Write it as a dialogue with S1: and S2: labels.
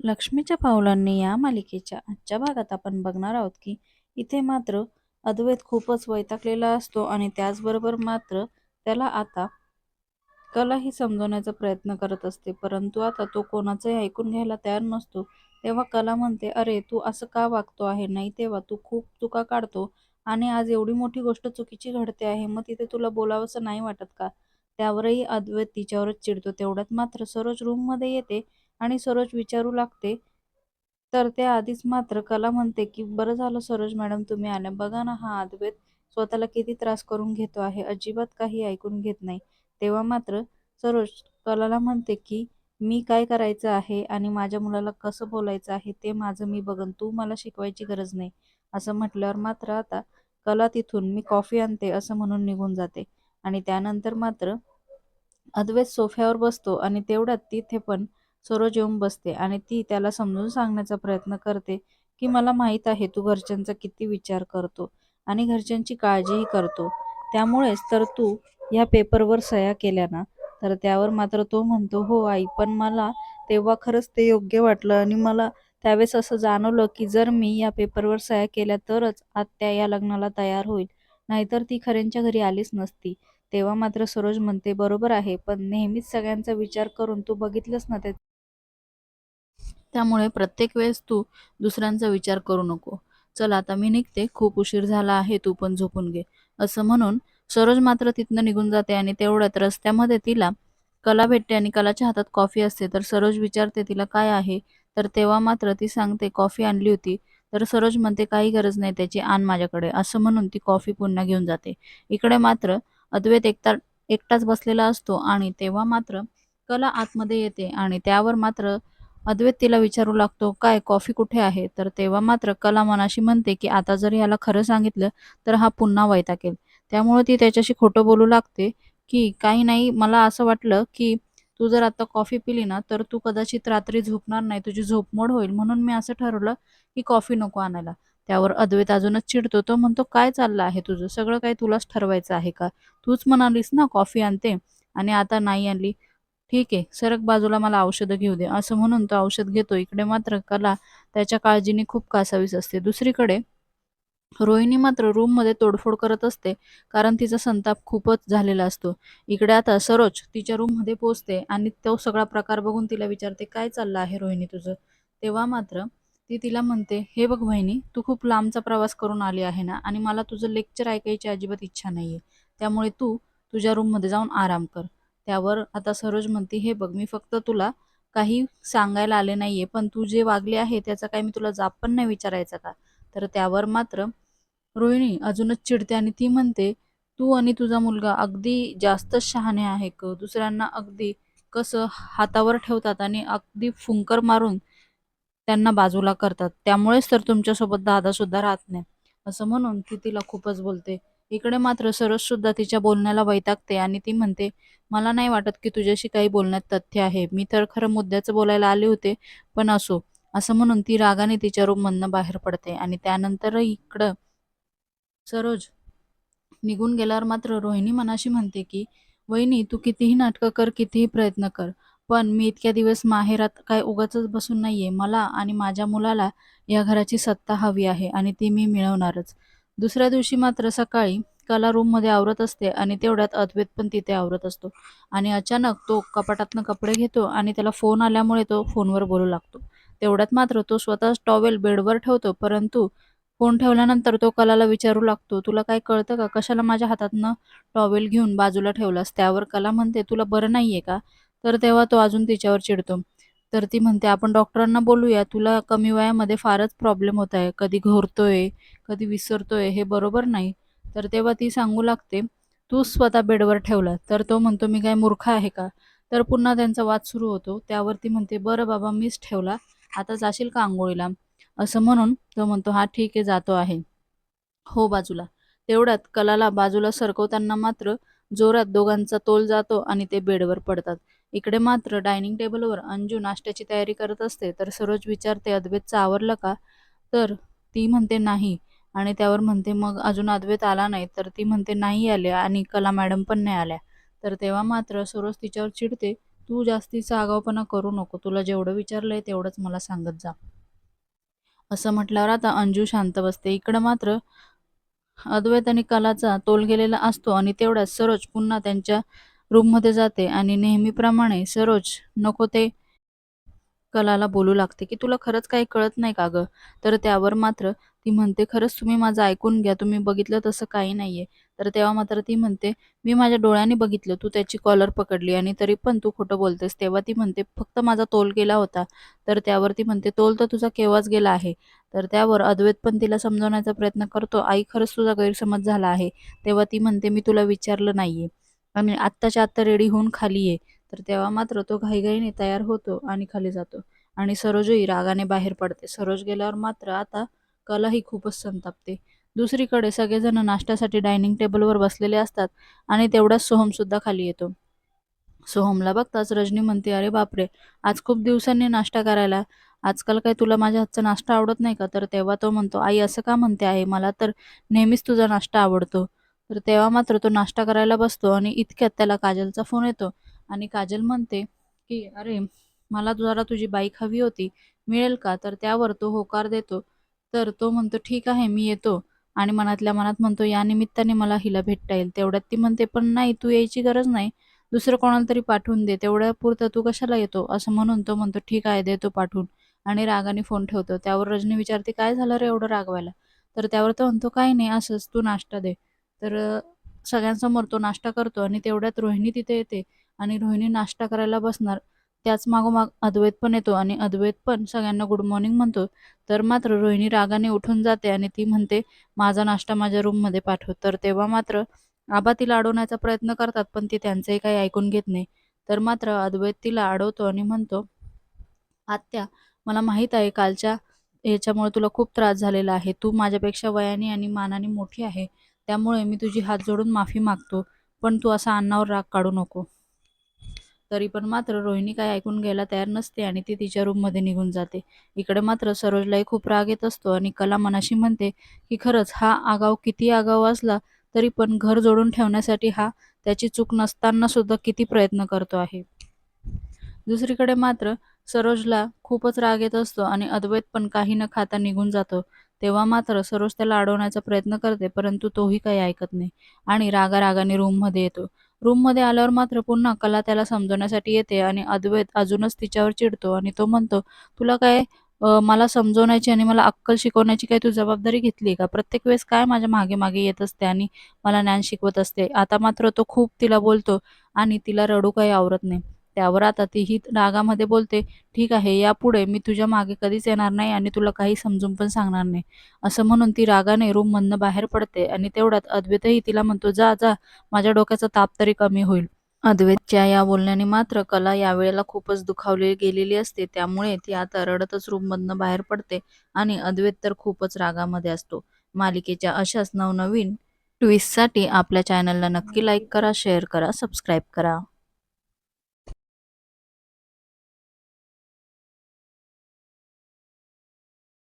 S1: लक्ष्मीच्या पावलांनी या मालिकेच्या आजच्या भागात आपण बघणार आहोत की इथे मात्र अद्वैत खूपच वैतागलेला असतो आणि त्याचबरोबर मात्र त्याला आता कला ही समजवण्याचा प्रयत्न करत असते. परंतु आता तो कोणाचंही ऐकून घ्यायला तयार नसतो. तेव्हा कला म्हणते अरे तू असं का वागतो आहे? नाही तेव्हा तू खूप चुका काढतो आणि आज एवढी मोठी गोष्ट चुकीची घडते आहे मग तिथे तुला बोलावंसं नाही वाटत का? त्यावरही अद्वैत तिच्यावरच चिडतो. तेवढ्यात मात्र सरोज रूममध्ये येते आणि सरोज विचारू लागते. तर त्या आधीच मात्र कला म्हणते की बरं झालं सरोज मॅडम तुम्ही आल्या. बघा ना हा अद्वैत स्वतःला किती त्रास करून घेतो आहे. अजिबात काही ऐकून घेत नाही. तेव्हा मात्र सरोज कलाला म्हणते की मी काय करायचं आहे आणि माझ्या मुलाला कसं बोलायचं आहे ते माझं मी बघन. तू मला शिकवायची गरज नाही. असं म्हटल्यावर मात्र आता कला तिथून मी कॉफी आणते असं म्हणून निघून जाते. आणि त्यानंतर मात्र अद्वैत सोफ्यावर बसतो आणि तेवढ्यात तिथे पण सरोज येऊन बसते आणि ती त्याला समजून सांगण्याचा प्रयत्न करते की मला माहीत आहे तू घरच्यांचा किती विचार करतो आणि घरच्यांची काळजीही करतो. त्यामुळेच तर तू ह्या पेपरवर सह्या केल्या ना तर त्यावर मात्र तो म्हणतो हो आई पण मला तेव्हा खरंच ते योग्य वाटलं आणि मला त्यावेळेस असं जाणवलं की जर मी या पेपरवर सह्या केल्या तरच आत्या या लग्नाला तयार होईल. नाहीतर ती खऱ्यांच्या घरी आलीच नसती तेव्हा मात्र सरोज म्हणते बरोबर आहे पण नेहमीच सगळ्यांचा विचार करून तू बघितलंस ना ते त्यामुळे प्रत्येक वेळेस तू दुसऱ्यांचा विचार करू नको. चल आता मी निघते खूप उशीर झाला आहे तू पण झोपून घे. असं म्हणून सरोज मात्र तिथनं निघून जाते आणि तेवढ्यात रस्त्यामध्ये तिला कला भेटते आणि कलाच्या हातात कॉफी असते. तर सरोज विचारते तिला काय आहे? तर तेव्हा मात्र ती सांगते कॉफी आणली होती. तर सरोज म्हणते काही गरज नाही त्याची आण माझ्याकडे. असं म्हणून ती कॉफी पुन्हा घेऊन जाते. इकडे मात्र अद्वैत एकटा एकटाच बसलेला असतो आणि तेव्हा मात्र कला आतमध्ये येते आणि त्यावर मात्र अद्वैत तिला विचारू लागतो काय कॉफी कुठे आहे? तर तेव्हा मात्र कला मनाशी म्हणते की आता जर याला खरं सांगितलं तर हा पुन्हा वैतागेल त्यामुळे ती त्याच्याशी खोटं बोलू लागते की काही नाही मला असं वाटलं की तू जर आता कॉफी पिली ना तर तू कदाचित रात्री झोपणार नाही तुझी झोपमोड होईल. म्हणून मी असं ठरवलं की कॉफी नको आणायला. त्यावर अद्वैत अजूनच चिडतो तो म्हणतो काय चाललं आहे तुझं? सगळं काही तुलाच ठरवायचं आहे का? तूच म्हणालीस ना कॉफी आणते आणि आता नाही आणली. ठीक आहे सरक बाजूला मला औषधं घेऊ दे. असं म्हणून तो औषध घेतो. इकडे मात्र कला त्याच्या काळजीने खूप कासावीस असते. दुसरीकडे रोहिणी मात्र रूममध्ये तोडफोड करत असते कारण तिचा संताप खूपच झालेला असतो. इकडे आता सरोज तिच्या रूममध्ये पोचते आणि तो सगळा प्रकार बघून तिला विचारते काय चाललं आहे रोहिणी तुझं? तेव्हा मात्र ती तिला म्हणते हे बघ वहिनी तू खूप लांबचा प्रवास करून आली आहे ना आणि मला तुझं लेक्चर ऐकायची अजिबात इच्छा नाही आहे त्यामुळे तू तुझ्या रूममध्ये जाऊन आराम कर. त्यावर आता सरोज म्हणते हे बघ मी फक्त तुला काही सांगायला आले नाहीये पण तू जे वागले आहे त्याचा काही मी तुला जाप पण नाही विचारायचा का? तर त्यावर मात्र रोहिणी अजूनच चिडते आणि ती म्हणते तू आणि तुझा मुलगा अगदी जास्तच शहाणे आहे क. दुसऱ्यांना अगदी कसं हातावर ठेवतात आणि अगदी फुंकर मारून त्यांना बाजूला करतात. त्यामुळेच तर तुमच्यासोबत दादा सुद्धा राहत नाही. असं म्हणून ती तिला खूपच बोलते. इकडे मात्र सरस सुद्धा तिच्या बोलण्याला वैतागते आणि ती म्हणते मला नाही वाटत की तुझ्याशी काही बोलण्यात तथ्य आहे. मी तर खरं मुद्द्याचं बोलायला आले होते पण असो. असं म्हणून ती रागाने तिच्या रूममधनं बाहेर पडते आणि त्यानंतर इकडं सरोज निघून गेल्यावर मात्र रोहिणी मनाशी म्हणते की वहिनी तू कितीही नाटकं कर कितीही प्रयत्न कर पण मी इतक्या दिवस माहेरात काय उगाचच बसून नाहीये. मला आणि माझ्या मुलाला या घराची सत्ता हवी आहे आणि ती मी मिळवणारच. दुसऱ्या दिवशी मात्र सकाळी कला रूममध्ये आवरत असते आणि तेवढ्यात अद्वैत पण तिथे आवरत असतो. आणि अचानक तो कपाटातनं कपडे घेतो आणि त्याला फोन आल्यामुळे तो फोनवर बोलू लागतो. तेवढ्यात मात्र तो स्वतः टॉवेल बेडवर ठेवतो परंतु फोन ठेवल्यानंतर तो कलाला विचारू लागतो तुला काय कळतं का? कशाला माझ्या हातातनं टॉवेल घेऊन बाजूला ठेवलास? त्यावर कला म्हणते तुला बरं नाहीये का? तर तेव्हा तो अजून तिच्यावर चिडतो. तर ती म्हणते आपण डॉक्टरांना बोलूया तुला कमी वयामध्ये फारच प्रॉब्लेम होत आहे. कधी घोरतोय कधी विसरतोय हे बरोबर नाही. तर तेव्हा ती सांगू लागते तू स्वतः बेडवर ठेवला. तर तो म्हणतो मी काय मूर्ख आहे का? तर पुन्हा त्यांचा वाद सुरू होतो. त्यावर ती म्हणते बरं बाबा मीच ठेवला. आता जाशील का आंघोळीला? असं म्हणून तो म्हणतो हा ठीक आहे जातो आहे. हो बाजूला. तेवढ्यात कलाला बाजूला सरकवताना मात्र जोरात दोघांचा तोल जातो आणि ते बेडवर पडतात. इकडे मात्र डायनिंग टेबलवर अंजू नाश्त्याची तयारी करत असते तर सरोज विचारते अद्वैतचा आवरलं का? तर ती म्हणते नाही. आणि त्यावर म्हणते मग अजून अद्वैत आला नाही. तर ती म्हणते नाही आले आणि कला मॅडम पण नाही आल्या. तर तेव्हा मात्र सरोज तिच्यावर चिडते तू जास्तीचा आगाऊपणा करू नको तुला जेवढं विचारलंय तेवढंच मला सांगत जा. असं म्हटल्यावर आता अंजू शांत बसते. इकडं मात्र अद्वैत आणि कलाचा तोल गेलेला असतो आणि तेवढ्यात सरोज पुन्हा त्यांच्या रूममध्ये जाते आणि नेहमीप्रमाणे सरोज नको ते कलाला बोलू लागते की तुला खरंच काही कळत नाही का गं? तर त्यावर मात्र ती म्हणते खरंच तुम्ही माझं ऐकून घ्या. तुम्ही बघितलं तसं काही नाहीये. तर तेव्हा मात्र ती म्हणते मी माझ्या डोळ्याने बघितलं. तू त्याची कॉलर पकडली आणि तरी पण तू खोटं बोलतेस. तेव्हा ती म्हणते फक्त माझा तोल गेला होता. तर त्यावर ती म्हणते तोल तर तुझा केव्हाच गेला आहे? तर त्यावर अद्वैत पण तिला समजवण्याचा प्रयत्न करतो आई खरंच तुझा गैरसमज झाला आहे. तेव्हा ती म्हणते मी तुला विचारलं नाहीये. आणि आत्ताच्या आत्ता रेडी होऊन खाली ये तर तेव्हा मात्र तो घाईघाईने तयार होतो आणि खाली जातो. आणि सरोजही रागाने बाहेर पडते. सरोज गेल्यावर मात्र आता कलाही खूपच संतापते. दुसरीकडे सगळेजण नाश्त्यासाठी डायनिंग टेबलवर बसलेले असतात आणि तेवढाच सोहम सुद्धा खाली येतो. सोहमला बघताच रजनी म्हणते अरे बापरे! आज खूप दिवसांनी नाश्ता करायला. आजकाल काय तुला माझ्या हातचा नाश्ता आवडत नाही का? तर तेव्हा तो म्हणतो आई असं का म्हणते आहे? मला तर नेहमीच तुझा नाश्ता आवडतो. तर तेव्हा मात्र तो नाश्ता करायला बसतो आणि इतक्यात त्याला काजलचा फोन येतो आणि काजल म्हणते की अरे मला जरा तुझी बाईक हवी होती. मिळेल का? तर त्यावर तो होकार देतो. तर तो म्हणतो ठीक आहे मी येतो. आणि मनातल्या मनात म्हणतो या निमित्ताने मला हिला भेटता येईल. तेवढ्यात ती म्हणते पण नाही तू यायची गरज नाही. दुसरं कोणाला तरी पाठवून दे. तेवढ्या पुरता तू कशाला येतो? असं म्हणून तो म्हणतो ठीक आहे देतो पाठवून. आणि रागाने फोन ठेवतो. त्यावर रजनी विचारते काय झालं रे एवढं रागवायला? तर त्यावर तो म्हणतो काही नाही असंच तू नाश्ता दे. तर सगळ्यांसमोर तो नाश्ता करतो आणि तेवढ्यात रोहिणी तिथे येते आणि रोहिणी नाश्ता करायला बसणार. त्याच मागोमाग अद्वैत पण येतो आणि अद्वैत पण सगळ्यांना गुड मॉर्निंग म्हणतो. तर मात्र रोहिणी रागाने उठून जाते आणि ती म्हणते माझा नाश्ता माझ्या रूममध्ये पाठव. तर तेव्हा मात्र आबा तिला अडवण्याचा प्रयत्न करतात पण ती त्यांचंही काही ऐकून घेत नाही. तर मात्र अद्वैत तिला अडवतो आणि म्हणतो आत्या मला माहीत आहे कालच्या याच्यामुळे तुला खूप त्रास झालेला आहे. तू माझ्यापेक्षा वयाने आणि मानाने मोठी आहे. त्यामुळे मी तुझी हात जोडून माफी मागतो पण तू असा अन्नावर राग काढू नको. तरी पण मात्र रोहिणी काय ऐकून घ्यायला तयार नसते आणि ती तिच्या रूममध्ये निघून जाते. इकडे मात्र सरोजलाही खूप राग येत असतो आणि कला मनाशी म्हणते की खरंच हा आगाव किती आगाव असला तरी पण घर जोडून ठेवण्यासाठी हा त्याची चूक नसताना सुद्धा किती प्रयत्न करतो आहे. दुसरीकडे मात्र सरोजला खूपच राग येत असतो आणि अद्वैत पण काही न खाता निघून जातो. तेव्हा मात्र सरोज त्याला अडवण्याचा प्रयत्न करते परंतु तोही काही ऐकत नाही आणि रागारागाने रूममध्ये येतो. रूममध्ये आल्यावर मात्र पुन्हा कला त्याला समजवण्यासाठी येते आणि अद्वैत अजूनच तिच्यावर चिडतो आणि तो म्हणतो तुला काय मला समजवण्याची आणि मला अक्कल शिकवण्याची काही तू जबाबदारी घेतली का? प्रत्येक वेळेस काय माझ्या मागे मागे येत असते आणि मला ज्ञान शिकवत असते? आता मात्र तो खूप तिला बोलतो आणि तिला रडू काही आवरत नाही. त्यावर आता तीही रागामध्ये बोलते ठीक आहे यापुढे मी तुझ्या मागे कधीच येणार नाही आणि तुला काही समजून पण सांगणार नाही. असं म्हणून ती रागाने रूममधनं बाहेर पडते आणि तेवढ्यात अद्वैतही तिला म्हणतो जा जा माझ्या डोक्याचा ताप तरी कमी होईल. अद्वैतच्या या बोलण्याने मात्र कला यावेळेला खूपच दुखावली गेलेली असते त्यामुळे ती आता रडतच रूममधनं बाहेर पडते आणि अद्वैत तर खूपच रागामध्ये असतो. मालिकेच्या अशाच नवनवीन ट्विस्टसाठी आपल्या चॅनलला नक्की लाईक करा शेअर करा सबस्क्राईब करा.